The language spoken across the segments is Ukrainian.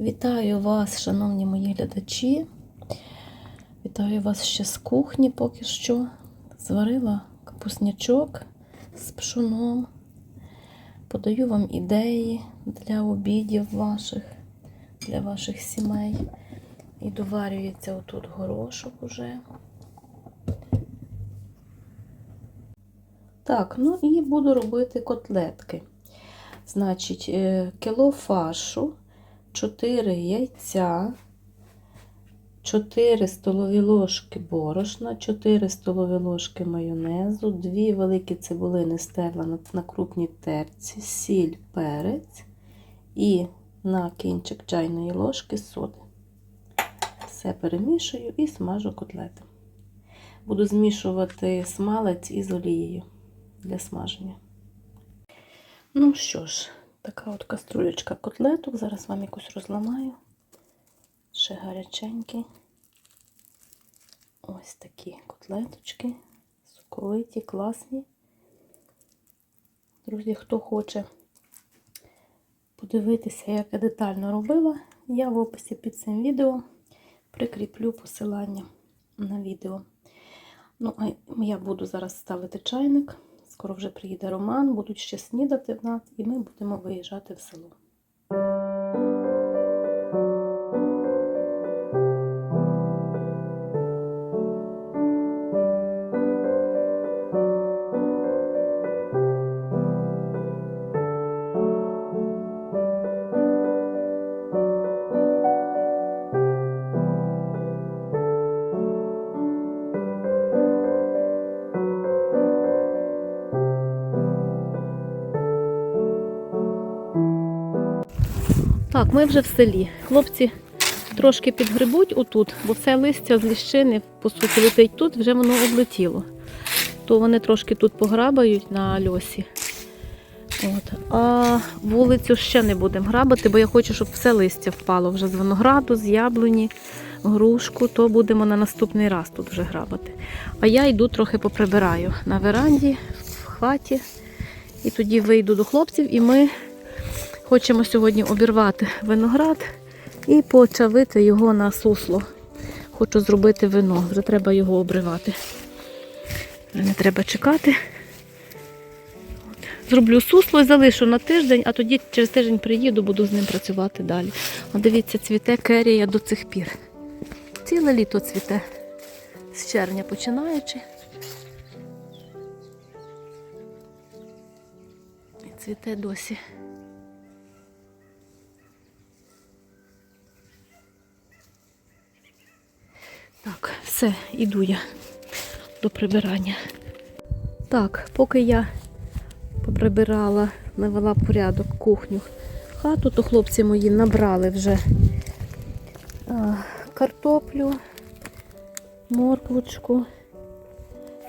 Вітаю вас, шановні мої глядачі. Вітаю вас ще з кухні поки що. Зварила капуснячок з пшоном. Подаю вам ідеї для обідів ваших, для ваших сімей. І доварюється отут горошок уже. Так, ну і буду робити котлетки. Значить, е, кіло фаршу, 4 яйця, 4 столові ложки борошна, 4 столові ложки майонезу, 2 великі цибулини стерла на, крупній терці, сіль, перець і на кінчик чайної ложки соди. Все перемішую і смажу котлети. Буду змішувати смалець із олією для смаження. Ну що ж, така от каструлечка котлеток. Зараз вам якусь розламаю. Ще гаряченькі. Ось такі котлеточки. Соковиті, класні. Друзі, хто хоче подивитися, як я детально робила, я в описі під цим відео прикріплю посилання на відео. Ну, а я буду зараз ставити чайник. Скоро вже приїде Роман, будуть ще снідати в нас, і ми будемо виїжджати в село. Так, ми вже в селі. Хлопці трошки підгребуть отут, бо все листя з ліщини, по суті, летить тут, вже воно облетіло. То вони трошки тут пограбають на льосі. От. А вулицю ще не будемо грабати, бо я хочу, щоб все листя впало вже з винограду, з яблуні, грушку, то будемо на наступний раз тут вже грабати. А я йду трохи поприбираю на веранді, в хаті. І тоді вийду до хлопців, і ми Хочемо сьогодні обірвати виноград і почавити його на сусло. Хочу зробити вино, вже треба його обривати. Не треба чекати. Зроблю сусло і залишу на тиждень, а тоді через тиждень приїду, буду з ним працювати далі. От дивіться, цвіте керія до цих пір. Ціле літо цвіте, з червня починаючи. І цвіте досі. Так, все, іду я до прибирання. Так, поки я поприбирала, навела порядок кухню, хату, то хлопці мої набрали вже картоплю, морквочку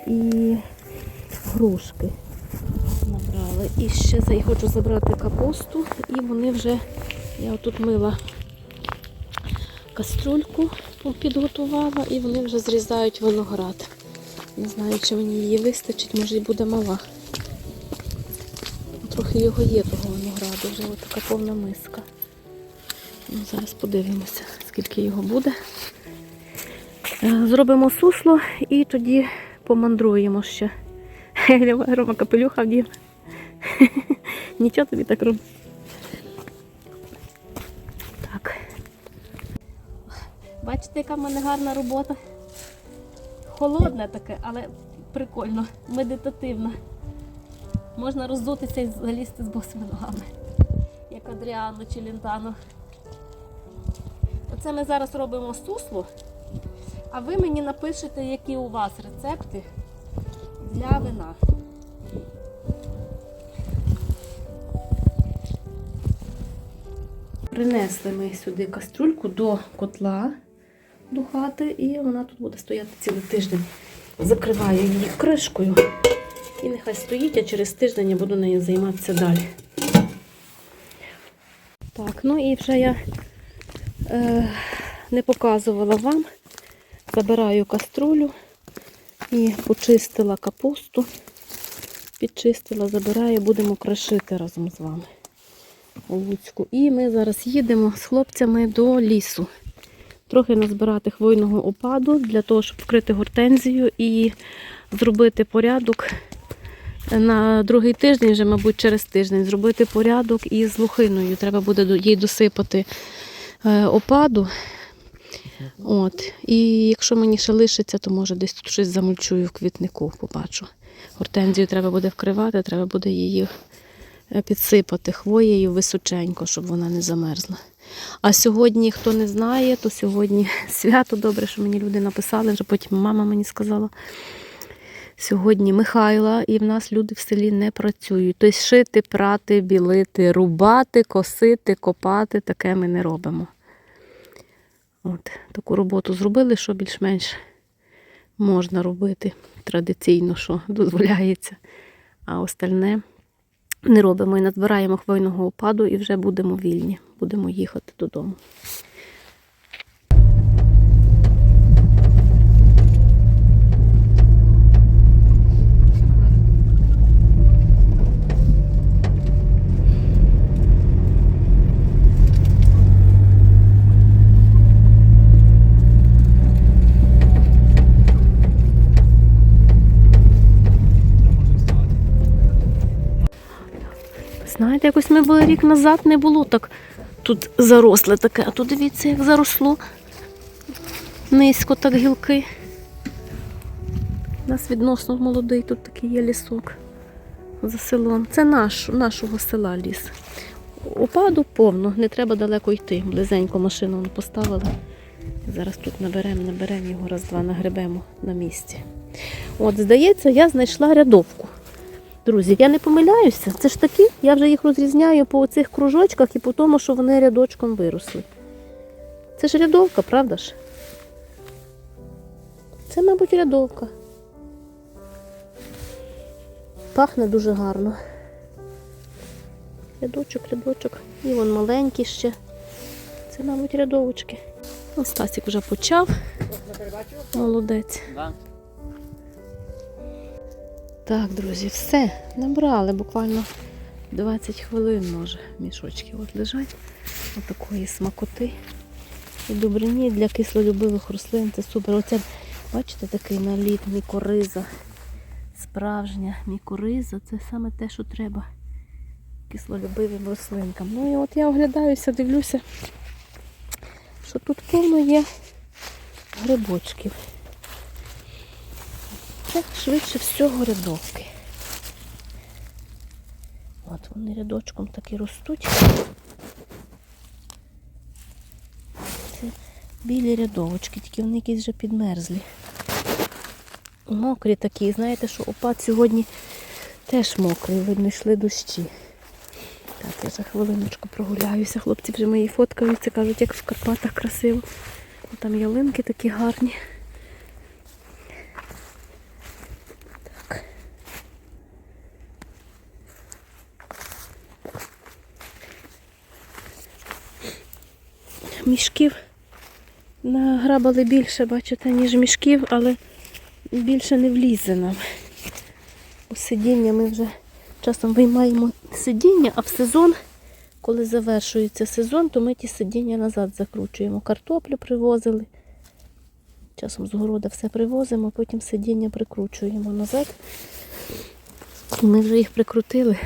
і грушки. Набрали. І ще хочу забрати капусту, і вони вже, я отут мила каструльку підготувала і вони вже зрізають виноград. Не знаю, чи мені її вистачить, може і буде мала. Трохи його є того винограду, вже така повна миска. Ну, Зараз подивимося, скільки його буде. Е, Зробимо сусло і тоді помандруємо ще. Рома капелюха вдів. Нічого тобі так робить. Бачите, яка в мене гарна робота. Холодне таке, але прикольно, медитативно. Можна роздутися і залізти з босими ногами, як Адріано чи Лінтано. Оце ми зараз робимо сусло, а ви мені напишете, які у вас рецепти для вина. Принесли ми сюди каструльку до котла до хати, і вона тут буде стояти цілий тиждень. Закриваю її кришкою. І нехай стоїть, а через тиждень я буду нею займатися далі. Так, ну і вже я е, не показувала вам. Забираю каструлю і почистила капусту. Підчистила, забираю, будемо кришити разом з вами. Луцьку. І ми зараз їдемо з хлопцями до лісу. Трохи назбирати хвойного опаду для того, щоб вкрити гортензію і зробити порядок на другий тиждень, вже, мабуть, через тиждень, зробити порядок із лухиною. Треба буде їй досипати е, опаду. От. І якщо мені ще лишиться, то може десь тут щось замульчую в квітнику, побачу. Гортензію треба буде вкривати, треба буде її підсипати хвоєю височенько, щоб вона не замерзла. А сьогодні, хто не знає, то сьогодні свято добре, що мені люди написали, вже потім мама мені сказала. Сьогодні Михайла, і в нас люди в селі не працюють. Тобто шити, прати, білити, рубати, косити, копати таке ми не робимо. От, таку роботу зробили, що більш-менш можна робити традиційно, що дозволяється. А остальне не робимо і надбираємо хвойного опаду і вже будемо вільні. Будемо їхати додому. Знаєте, якось ми були рік назад, не було так тут заросле таке, а тут дивіться, як заросло. Низько так гілки. У нас відносно молодий, тут такий є лісок за селом. Це наш, нашого села ліс. Опаду повно, не треба далеко йти. Близенько машину поставили. Зараз тут наберемо, наберемо його, раз-два нагребемо на місці. От, здається, я знайшла рядовку. Друзі, я не помиляюся, це ж такі, я вже їх розрізняю по цих кружочках і по тому, що вони рядочком виросли. Це ж рядовка, правда ж? Це, мабуть, рядовка. Пахне дуже гарно. Рядочок, рядочок. І вон маленький ще. Це, мабуть, рядовочки. Стасік вже почав. Молодець. Так, друзі, все. Набрали буквально 20 хвилин, може, мішочки от лежать. Отакої смакоти. І добрині для кислолюбивих рослин. Це супер. Оце, бачите, такий наліт, мікориза. Справжня мікориза це саме те, що треба кислолюбивим рослинкам. Ну і от я оглядаюся, дивлюся, що тут повно є грибочків. Це швидше всього рядовки. От вони рядочком так і ростуть. Це білі рядовочки, тільки вони якісь вже підмерзлі. Мокрі такі, знаєте, що опад сьогодні теж мокрий, видно, йшли дощі. Так, я за хвилиночку прогуляюся. Хлопці вже мої фоткаються, кажуть, як в Карпатах красиво. Там ялинки такі гарні. Мішків награбали більше, бачите, ніж мішків, але більше не влізе нам. У сидіння ми вже часом виймаємо сидіння, а в сезон, коли завершується сезон, то ми ті сидіння назад закручуємо. Картоплю привозили. Часом з города все привозимо, потім сидіння прикручуємо назад. Ми вже їх прикрутили,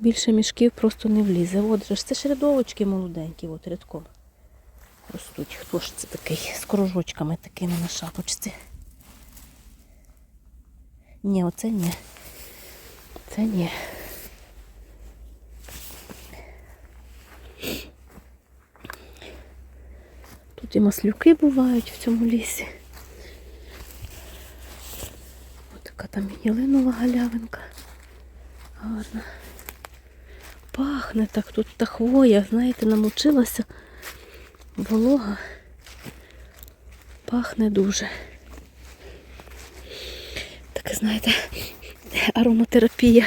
більше мішків просто не влізе. От же ж це ж рядовочки молоденькі, от рядком ростуть. Хто ж це такий з кружочками такими на шапочці? Ні, оце ні. Це ні. Тут і маслюки бувають в цьому лісі. Ось така там ялинова галявинка. Гарна. Пахне так, тут та хвоя, знаєте, намочилася. Волога. Пахне дуже. Таке, знаєте, ароматерапія.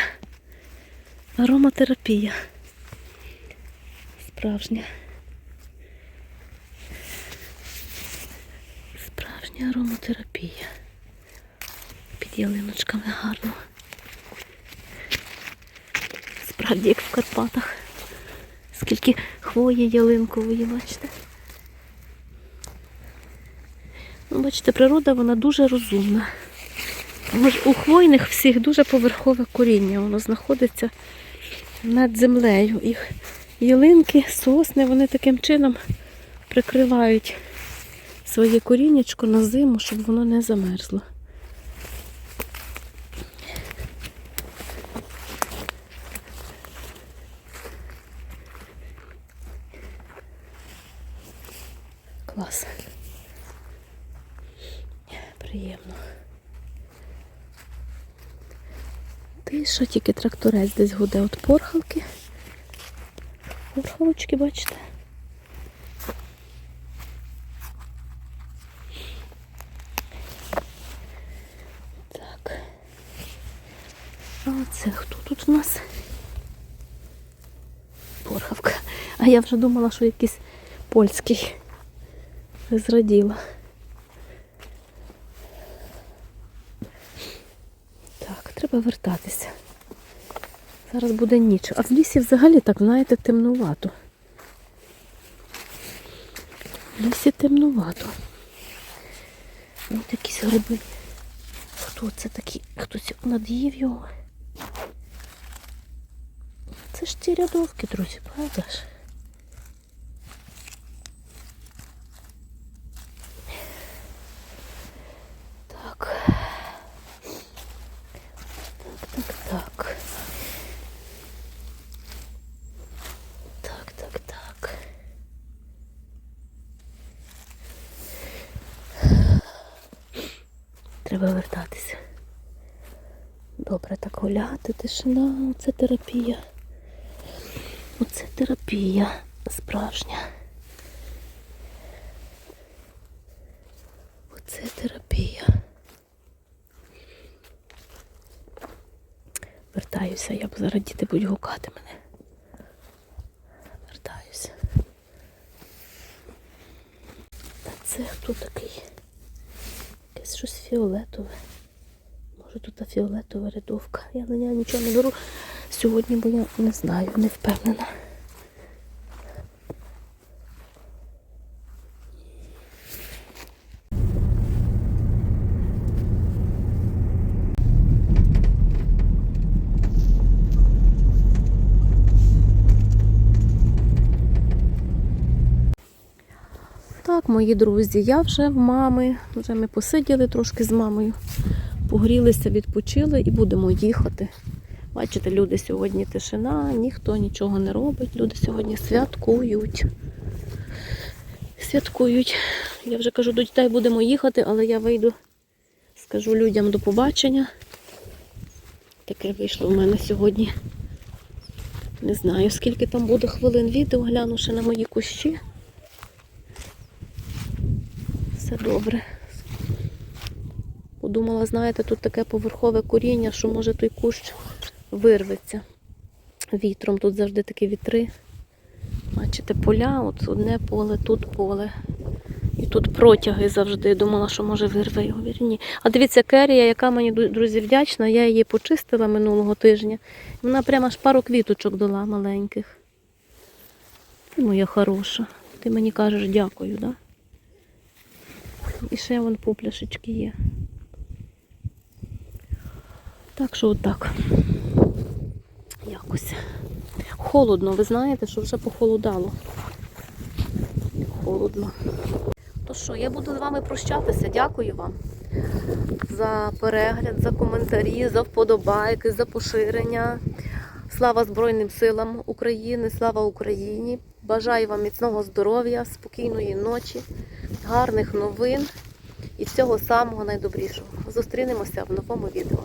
Ароматерапія. Справжня. Справжня ароматерапія. Під ялиночками гарно. Справді, як в Карпатах. Скільки хвої ялинкової, бачите? Ну, бачите, природа вона дуже розумна. Тому ж У хвойних всіх дуже поверхове коріння. Воно знаходиться над землею. Їх ялинки, сосни, вони таким чином прикривають своє коріннячко на зиму, щоб воно не замерзло. Тиша, тільки тракторець десь гуде от порхалки. Порхалочки, бачите? Так. А оце хто тут у нас? Порхавка. А я вже думала, що якийсь польський. Зраділа. Так, треба вертатися. Зараз буде ніч. А в лісі взагалі так, знаєте, темнувато. В лісі темнувато. Ось якісь гриби. Хто це такий? Хтось над'їв його. Це ж ті рядовки, друзі, правда ж? Так. Так, так, так. Так, так, так. Треба вертатися. Добре, так гуляти, тишина, оце терапія. Оце терапія справжня. Оце терапія. Вертаюся, я б зараз діти будуть гукати мене. Вертаюся. Та це хто такий? Якесь щось фіолетове. Може тут фіолетова рядовка. Я на нього нічого не беру сьогодні, бо я не знаю, не впевнена. Мої друзі, я вже в мами. Вже ми посиділи трошки з мамою, погрілися, відпочили і будемо їхати. Бачите, люди сьогодні тишина, ніхто нічого не робить. Люди сьогодні святкують. Святкують. Я вже кажу, до дітей будемо їхати, але я вийду, скажу людям до побачення. Таке вийшло в мене сьогодні. Не знаю, скільки там буде хвилин відео, гляну ще на мої кущі. Все добре. Подумала, знаєте, тут таке поверхове коріння, що може той кущ вирветься вітром. Тут завжди такі вітри. Бачите, поля, от одне поле, тут поле. І тут протяги завжди. Думала, що може вирве його. Вірні. А дивіться, керія, яка мені, друзі, вдячна, я її почистила минулого тижня. Вона прямо аж пару квіточок дала маленьких. Ти моя хороша. Ти мені кажеш дякую, так? Да? І ще вон попляшечки є. Так що отак. Якось. Холодно, ви знаєте, що вже похолодало. Холодно. То що, я буду з вами прощатися. Дякую вам за перегляд, за коментарі, за вподобайки, за поширення. Слава Збройним силам України, слава Україні! Бажаю вам міцного здоров'я, спокійної ночі, гарних новин і всього самого найдобрішого. Зустрінемося в новому відео.